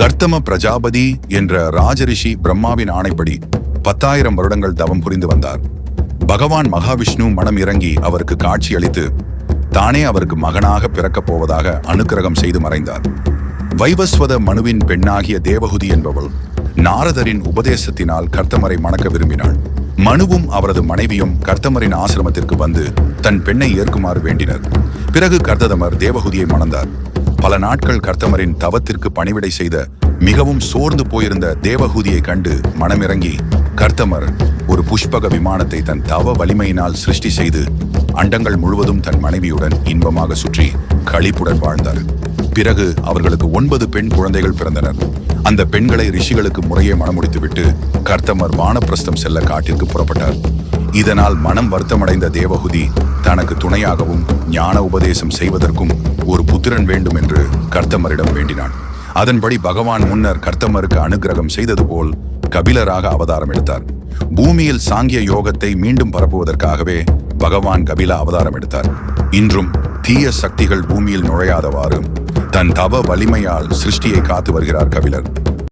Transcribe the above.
கர்த்தம பிரஜாபதி என்ற ராஜரிஷி பிரம்மாவின் ஆணைப்படி பத்தாயிரம் வருடங்கள் தவம் புரிந்து வந்தார். பகவான் மகாவிஷ்ணு மனம் இறங்கி அவருக்கு காட்சியளித்து தானே அவருக்கு மகனாக பிறக்கப் போவதாக அனுக்கிரகம் செய்து மறைந்தார். வைவஸ்வத மனுவின் பெண்ணாகிய தேவகுதி என்பவள் நாரதரின் உபதேசத்தினால் கர்த்தமரை மணக்க விரும்பினாள். மனுவும் அவரது மனைவியும் கர்த்தமரின் ஆசிரமத்திற்கு வந்து தன் பெண்ணை ஏற்குமாறு வேண்டினர். பிறகு கர்த்ததமர் தேவகுதியை மணந்தார். பல நாட்கள் கர்த்தமரின் தவத்திற்கு பணிவிடை செய்த மிகவும் சோர்ந்து போயிருந்த தேவகூதியை கண்டு மனமிறங்கி கர்த்தமர் ஒரு புஷ்பக விமானத்தை தன் தவ வலிமையினால் சிருஷ்டி செய்து அண்டங்கள் முழுவதும் தன் மனைவியுடன் இன்பமாக சுற்றி களிப்புடன் வாழ்ந்தார். பிறகு அவர்களுக்கு ஒன்பது பெண் குழந்தைகள் பிறந்தனர். அந்த பெண்களை ரிஷிகளுக்கு முறையே மணமுடித்துவிட்டு கர்த்தமர் வானப்பிரஸ்தம் செல்ல காட்டிற்கு புறப்பட்டார். இதனால் மனம் வருத்தமடைந்த தேவகுதி தனக்கு துணையாகவும் ஞான உபதேசம் செய்வதற்கும் ஒரு புத்திரன் வேண்டும் என்று கர்த்தமரிடம் வேண்டினான். அதன்படி பகவான் முன்னர் கர்த்தமருக்கு அனுக்கிரகம் செய்தது போல் கபிலராக அவதாரம் எடுத்தார். பூமியில் சாங்கிய யோகத்தை மீண்டும் பரப்புவதற்காகவே பகவான் கபிலா அவதாரம் எடுத்தார். இன்றும் தீய சக்திகள் பூமியில் நுழையாதவாறு தன் தவ வலிமையால் சிருஷ்டியை காத்து வருகிறார் கபிலர்